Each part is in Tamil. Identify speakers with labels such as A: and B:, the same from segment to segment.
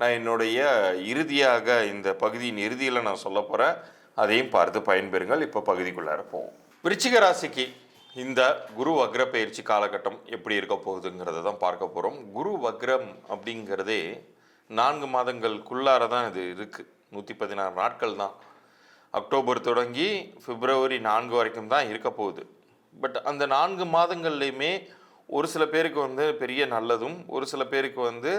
A: நான் என்னுடைய இறுதியாக இந்த பகுதியின் இறுதியில் நான் சொல்ல போகிறேன் அதையும் பார்த்து பயன்பெறுங்கள். இப்போ பகுதிக்குள்ளார போவோம். விருச்சிக ராசிக்கு இந்த குரு வக்ர பயிற்சி காலகட்டம் எப்படி இருக்க போகுதுங்கிறத தான் பார்க்க போகிறோம் குரு வக்ரம் அப்படிங்கிறதே நான்கு மாதங்களுக்குள்ளார தான் இது இருக்குது நூற்றி பதினாறு நாட்கள் தான். அக்டோபர் தொடங்கி பிப்ரவரி நான்கு வரைக்கும் தான் இருக்க போகுது. பட் அந்த நான்கு மாதங்கள்லையுமே ஒரு சில பேருக்கு வந்து பெரிய நல்லதும் ஒரு சில பேருக்கு வந்து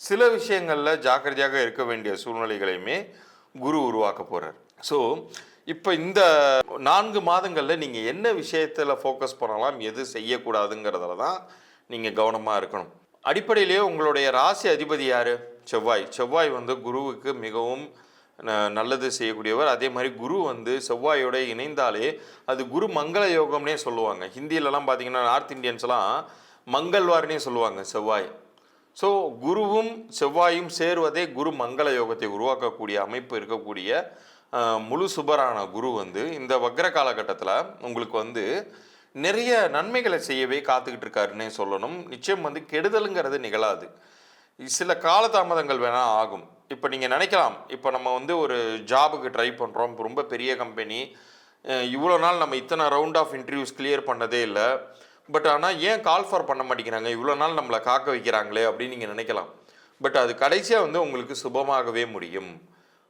A: சில விஷயங்களில் ஜாக்கிரதையாக இருக்க வேண்டிய சூழ்நிலைகளையுமே குரு உருவாக்க போகிறார் ஸோ இப்போ இந்த நான்கு மாதங்களில் நீங்கள் என்ன விஷயத்தில் ஃபோக்கஸ் பண்ணலாம் எது செய்யக்கூடாதுங்கிறதுல தான் நீங்கள் கவனமாக இருக்கணும். அடிப்படையிலேயே உங்களுடைய ராசி அதிபதி யார்? செவ்வாய். செவ்வாய் வந்து குருவுக்கு மிகவும் ந- நல்லது செய்யக்கூடியவர். அதே மாதிரி குரு வந்து செவ்வாயோட இணைந்தாலே அது குரு மங்கள யோகம்னே சொல்லுவாங்க. ஹிந்திலலாம் பார்த்தீங்கன்னா நார்த் இந்தியன்ஸ்லாம் மங்கள்வார்னே சொல்லுவாங்க செவ்வாய். ஸோ குருவும் செவ்வாயும் சேருவதே குரு மங்கள யோகத்தை உருவாக்கக்கூடிய அமைப்பு இருக்கக்கூடிய முழு சுபரான குரு வந்து இந்த வக்ர காலகட்டத்தில் உங்களுக்கு வந்து நிறைய நன்மைகளை செய்யவே காத்துக்கிட்டு இருக்காருன்னே சொல்லணும். நிச்சயம் வந்து கெடுதலுங்கிறது நிகழாது. சில காலதாமதங்கள் வேணால் ஆகும். இப்போ நீங்கள் நினைக்கலாம் இப்போ நம்ம வந்து ஒரு ஜாபுக்கு ட்ரை பண்ணுறோம் ரொம்ப பெரிய கம்பெனி இவ்வளோ நாள் நம்ம இத்தனை ரவுண்ட் ஆஃப் இன்டர்வியூஸ் கிளியர் பண்ணதே இல்லை. பட் ஆனால் ஏன் கால் ஃபார் பண்ண மாட்டேங்கிறாங்க? இவ்வளோ நாள் நம்மளை காக்க வைக்கிறாங்களே அப்படின்னு நீங்கள் நினைக்கலாம். பட் அது கடைசியாக வந்து உங்களுக்கு சுபமாகவே முடியும்.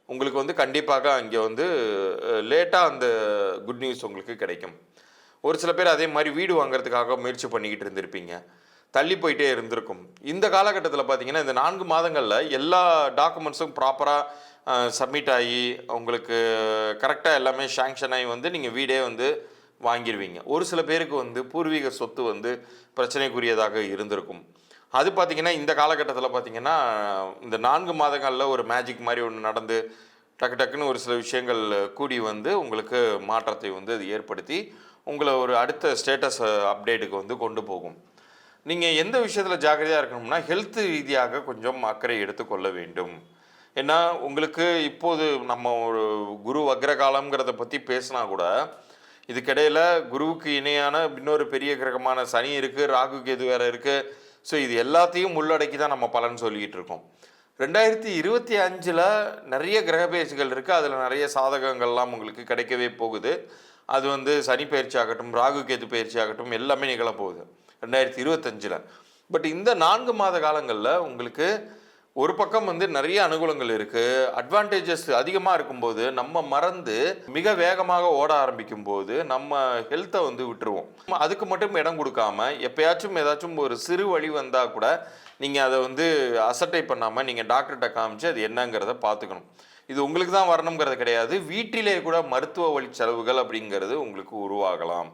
A: உங்களுக்கு வந்து கண்டிப்பாக அங்கே வந்து லேட்டாக அந்த குட் நியூஸ் உங்களுக்கு கிடைக்கும். ஒரு சில பேர் அதே மாதிரி வீடு வாங்குறதுக்காக முயற்சி பண்ணிக்கிட்டு இருந்திருப்பீங்க. தள்ளி போயிட்டே இருந்திருக்கும். இந்த காலகட்டத்தில் பார்த்தீங்கன்னா இந்த நான்கு மாதங்களில் எல்லா டாக்குமெண்ட்ஸும் ப்ராப்பராக சப்மிட் ஆகி உங்களுக்கு கரெக்டாக எல்லாமே சேங்ஷன் ஆகி வந்து நீங்கள் வீடே வந்து வாங்கிடுவீங்க ஒரு சில பேருக்கு வந்து பூர்வீக சொத்து வந்து பிரச்சனைக்குரியதாக இருந்திருக்கும். அது பார்த்தீங்கன்னா இந்த காலகட்டத்தில் பார்த்தீங்கன்னா இந்த நான்கு மாதங்களில் ஒரு மேஜிக் மாதிரி ஒன்று நடந்து டக்கு டக்குன்னு ஒரு சில விஷயங்கள் கூடி வந்து உங்களுக்கு மாற்றத்தை வந்து அது ஏற்படுத்தி உங்களை ஒரு அடுத்த ஸ்டேட்டஸ் அப்டேட்டுக்கு வந்து கொண்டு போகும். நீங்கள் எந்த விஷயத்தில் ஜாக்கிரதையாக இருக்கணும்னா ஹெல்த் ரீதியாக கொஞ்சம் அக்கறை எடுத்துக்கொள்ள வேண்டும். ஏன்னா உங்களுக்கு இப்போது நம்ம ஒரு குரு வக்ரகாலம்ங்கிறத பற்றி பேசினா கூட இதுக்கிடையில் குருவுக்கு இணையான இன்னொரு பெரிய கிரகமான சனி இருக்குது ராகு கேது வேறு இருக்குது ஸோ இது எல்லாத்தையும் உள்ளடக்கி தான் நம்ம பலன் சொல்லிக்கிட்டு இருக்கோம். ரெண்டாயிரத்தி இருபத்தி அஞ்சில் நிறைய கிரக இருக்குது அதில் நிறைய சாதகங்கள்லாம் உங்களுக்கு கிடைக்கவே போகுது. அது வந்து சனி பயிற்சி ஆகட்டும் ராகு கேது பயிற்சி ஆகட்டும் எல்லாமே நிகழப்போகுது ரெண்டாயிரத்தி இருபத்தஞ்சில். பட் இந்த நான்கு மாத காலங்களில் உங்களுக்கு ஒரு பக்கம் வந்து நிறைய அனுகூலங்கள் இருக்குது அட்வான்டேஜஸ் அதிகமாக இருக்கும்போது நம்ம மறந்து மிக வேகமாக ஓட ஆரம்பிக்கும் போது நம்ம ஹெல்த்தை வந்து விட்டுருவோம். அதுக்கு மட்டும் இடம் கொடுக்காம எப்பயாச்சும் ஏதாச்சும் ஒரு சிறு வழி வந்தால் கூட நீங்கள் அதை வந்து அசட்டை பண்ணாமல் நீங்கள் டாக்டர்கிட்ட காமிச்சு அது என்னங்கிறத பார்த்துக்கணும். இது உங்களுக்கு தான் வரணுங்கிறது கிடையாது. வீட்டிலே கூட மருத்துவ வழி செலவுகள் அப்படிங்கிறது உங்களுக்கு உருவாகலாம்.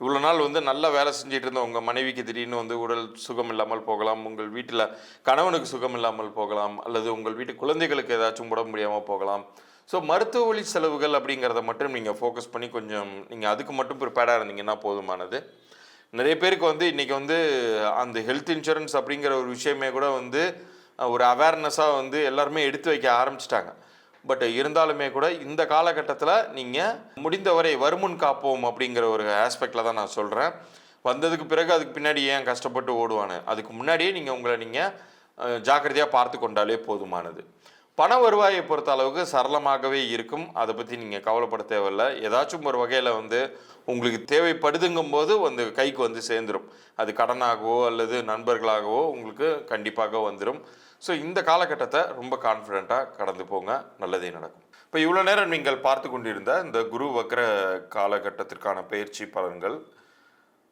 A: இவ்வளோ நாள் வந்து நல்லா வேலை செஞ்சுட்டு இருந்த உங்கள் மனைவிக்கு திடீர்னு வந்து உடல் சுகம் இல்லாமல் போகலாம் உங்கள் வீட்டில் கணவனுக்கு சுகம் இல்லாமல் போகலாம் அல்லது உங்கள் வீட்டு குழந்தைகளுக்கு ஏதாச்சும் உடம்பு முடியாமல் போகலாம். ஸோ மருத்துவ வழி செலவுகள் அப்படிங்கிறத மட்டும் நீங்கள் ஃபோக்கஸ் பண்ணி கொஞ்சம் நீங்கள் அதுக்கு மட்டும் ப்ரிப்பேர்டாக இருந்தீங்கன்னா போதுமானது. நிறைய பேருக்கு வந்து இன்றைக்கி வந்து அந்த ஹெல்த் இன்சூரன்ஸ் அப்படிங்கிற ஒரு விஷயமே கூட வந்து ஒரு அவேர்னஸாக வந்து எல்லாருமே எடுத்து வைக்க ஆரம்பிச்சிட்டாங்க. பட் இருந்தாலுமே கூட இந்த காலகட்டத்தில் நீங்கள் முடிந்தவரை வருமுன் காப்போம் அப்படிங்கிற ஒரு ஆஸ்பெக்டில் தான் நான் சொல்கிறேன் வந்ததுக்கு பிறகு அதுக்கு பின்னாடி ஏன் கஷ்டப்பட்டு ஓடுவானு? அதுக்கு முன்னாடியே நீங்கள் உங்களை நீங்கள் ஜாக்கிரதையாக பார்த்து கொண்டாலே போதுமானது. பண வருவாயை பொறுத்த அளவுக்கு சரளமாகவே இருக்கும். அதை பற்றி நீங்கள் கவலைப்பட தேவையில்ல. ஏதாச்சும் ஒரு வகையில் வந்து உங்களுக்கு தேவைப்படுதுங்கும் போது வந்து கைக்கு வந்து சேர்ந்துடும் அது கடனாகவோ அல்லது நண்பர்களாகவோ உங்களுக்கு கண்டிப்பாக வந்துடும் ஸோ இந்த காலகட்டத்தை ரொம்ப கான்ஃபிடெண்ட்டாக கடந்து போங்க. நல்லதே நடக்கும். இப்போ இவ்வளோ நேரம் நீங்கள் பார்த்து கொண்டிருந்த இந்த குரு வக்ர காலகட்டத்திற்கான பயிற்சி பலன்கள்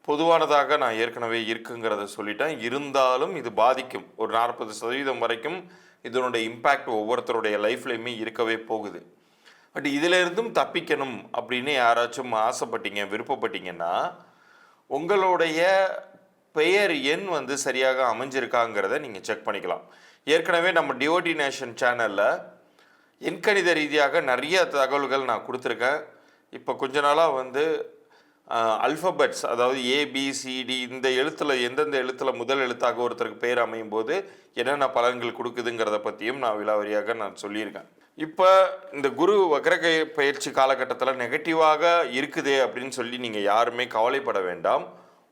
A: பொதுவானதாக நான் ஏற்கனவே இருக்குங்கிறத சொல்லிட்டேன். இருந்தாலும் இது பாதிக்கும். ஒரு நாற்பது சதவீதம் வரைக்கும் இதனுடைய இம்பேக்ட் ஒவ்வொருத்தருடைய லைஃப்லையுமே இருக்கவே போகுது. பட் இதிலிருந்தும் தப்பிக்கணும் அப்படின்னு யாராச்சும் ஆசைப்பட்டீங்க விருப்பப்பட்டீங்கன்னா உங்களுடைய பெயர் எண் வந்து சரியாக அமைஞ்சிருக்காங்கிறத நீங்கள் செக் பண்ணிக்கலாம். ஏற்கனவே நம்ம டிஓடி நேஷன் சேனலில் எண்கணித ரீதியாக நிறைய தகவல்கள் நான் கொடுத்துருக்கேன். இப்போ கொஞ்ச நாளாக வந்து அல்ஃபபெட்ஸ் அதாவது ஏபிசிடி இந்த எழுத்தில் எந்தெந்த எழுத்தில் முதல் எழுத்தாக ஒருத்தருக்கு பேர் அமையும் போது என்னென்ன பலன்கள் கொடுக்குதுங்கிறத பற்றியும் நான் விலாவரியாக நான் சொல்லியிருக்கேன். இப்போ இந்த குரு வக்ரகை பயிற்சி காலகட்டத்தில் நெகட்டிவாக இருக்குதே அப்படின்னு சொல்லி நீங்கள் யாருமே கவலைப்பட வேண்டாம்.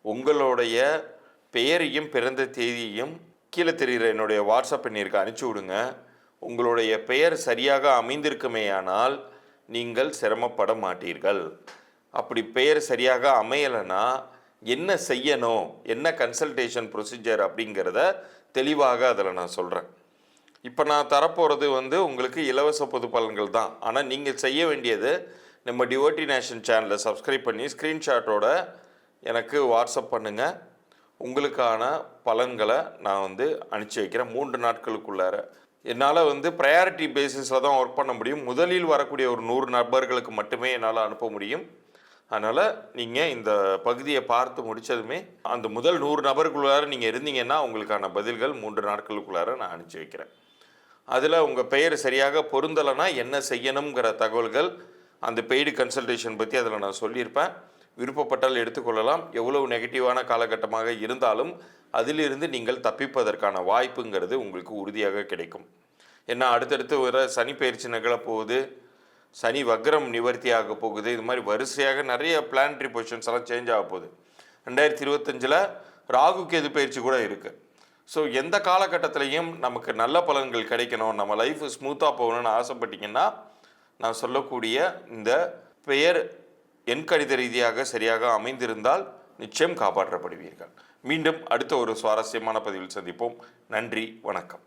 A: உங்களுடைய பெயரையும் பிறந்த தேதியையும் கீழே தெரிகிற என்னுடைய வாட்ஸ்அப் எண்ணிற்கு அனுப்பிச்சி விடுங்க. உங்களுடைய பெயர் சரியாக அமைந்திருக்குமேயானால் நீங்கள் சிரமப்பட மாட்டீர்கள். அப்படி பெயர் சரியாக அமையலைன்னா என்ன செய்யணும்? என்ன கன்சல்டேஷன் ப்ரொசீஜர் அப்படிங்கிறத தெளிவாக அதில் நான் சொல்கிறேன் இப்போ நான் தரப்போகிறது வந்து உங்களுக்கு இலவச பொது பலன்கள் தான். ஆனால் நீங்கள் செய்ய வேண்டியது நம்ம டிவோட்டி நேஷன் சேனலை சப்ஸ்கிரைப் பண்ணி ஸ்க்ரீன்ஷாட்டோட எனக்கு வாட்ஸ்அப் பண்ணுங்கள் உங்களுக்கான பலன்களை நான் வந்து அனுப்பிச்சி வைக்கிறேன். மூன்று நாட்களுக்குள்ளார. என்னால் வந்து ப்ரையாரிட்டி பேசிஸில் தான் ஒர்க் பண்ண முடியும். முதலில் வரக்கூடிய ஒரு நூறு நபர்களுக்கு மட்டுமே என்னால் அனுப்ப முடியும். அதனால் நீங்கள் இந்த பகுதியை பார்த்து முடித்ததுமே அந்த முதல் நூறு நபருக்குள்ளார நீங்கள் இருந்தீங்கன்னா உங்களுக்கான பதில்கள் மூன்று நாட்களுக்குள்ளார நான் அனுப்பிச்சி வைக்கிறேன். அதில் உங்கள் பெயர் சரியாக பொருந்தலைன்னா என்ன செய்யணுங்கிற தகவல்கள் அந்த பெய்டு கன்சல்டேஷன் பற்றி அதில் நான் சொல்லியிருப்பேன். விருப்பப்பட்டால் எடுத்துக்கொள்ளலாம். எவ்வளவு நெகட்டிவான காலகட்டமாக இருந்தாலும் அதிலிருந்து நீங்கள் தப்பிப்பதற்கான வாய்ப்புங்கிறது உங்களுக்கு உறுதியாக கிடைக்கும். ஏன்னா அடுத்தடுத்து வர சனி பயிற்சி நிகழப்போகுது சனி வக்ரம் நிவர்த்தி ஆக போகுது. இது மாதிரி வரிசையாக நிறைய பிளானட்ரி பொசிஷன்ஸ் எல்லாம் சேஞ்ச் ஆக போகுது. ரெண்டாயிரத்தி இருபத்தஞ்சில் ராகு கேது பயிற்சி கூட இருக்குது ஸோ எந்த காலகட்டத்திலையும் நமக்கு நல்ல பலன்கள் கிடைக்கணும். நம்ம லைஃப் ஸ்மூத்தாக போகணும்னு ஆசைப்பட்டீங்கன்னா நான் சொல்லக்கூடிய இந்த பெயர் என் கணித ரீதியாக சரியாக அமைந்திருந்தால் நிச்சயம் காப்பாற்றப்படுவீர்கள். மீண்டும் அடுத்த ஒரு சுவாரஸ்யமான பதிவில் சந்திப்போம். நன்றி வணக்கம்.